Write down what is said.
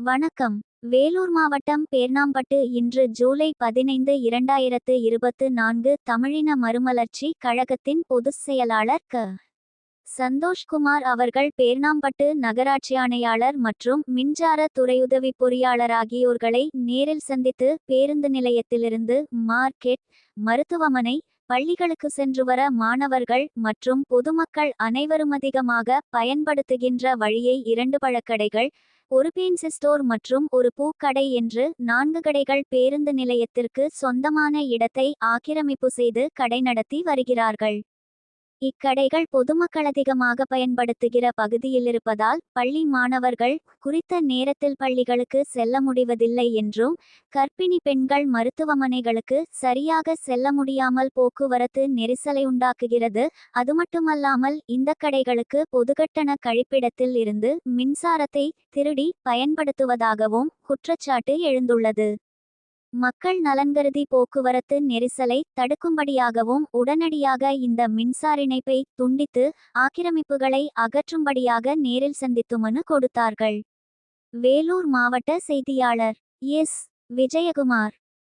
வணக்கம். வேலூர் மாவட்டம் பேர்ணாம்பட்டு இன்று ஜூலை பதினைந்து இரண்டாயிரத்து இருபத்து நான்கு தமிழின மறுமலர்ச்சி கழகத்தின் பொதுச் செயலாளர் க. சந்தோஷ்குமார் அவர்கள் பேர்ணாம்பட்டு நகராட்சி ஆணையாளர் மற்றும் மின்சார துறையுதவி பொறியாளர் ஆகியோர்களை நேரில் சந்தித்து பேருந்து நிலையத்திலிருந்து மார்க்கெட் மருத்துவமனை பள்ளிகளுக்கு சென்று வர மாணவர்கள் மற்றும் பொதுமக்கள் அனைவரும் அதிகமாக பயன்படுத்துகின்ற வழியை இரண்டு பழக்கடைகள் ஒரு பேன்சி ஸ்டோர் மற்றும் ஒரு பூக்கடை என்று நான்கு கடைகள் பேருந்து நிலையத்திற்கு சொந்தமான இடத்தை ஆக்கிரமிப்பு செய்து கடை நடத்தி வருகிறார்கள். இக்கடைகள் பொதுமக்கள் அதிகமாக பயன்படுத்துகிற பகுதியில் இருப்பதால் பள்ளி மாணவர்கள் குறித்த நேரத்தில் பள்ளிகளுக்கு செல்ல முடிவதில்லை என்றும் கர்ப்பிணி பெண்கள் மருத்துவமனைகளுக்கு சரியாக செல்ல முடியாமல் போக்குவரத்து நெரிசலை உண்டாக்குகிறது. அது மட்டுமல்லாமல் இந்த கடைகளுக்கு பொதுகட்டண கழிப்பிடத்தில் இருந்து மின்சாரத்தை திருடி பயன்படுத்துவதாகவும் குற்றச்சாட்டு எழுந்துள்ளது. மக்கள் நலன்கருதி போக்குவரத்து நெரிசலை தடுக்கும்படியாகவும் உடனடியாக இந்த மின்சார இணைப்பை துண்டித்து ஆக்கிரமிப்புகளை அகற்றும்படியாக நேரில் சந்தித்து மனு கொடுத்தார்கள். வேலூர் மாவட்ட செய்தியாளர் எஸ். விஜயகுமார்.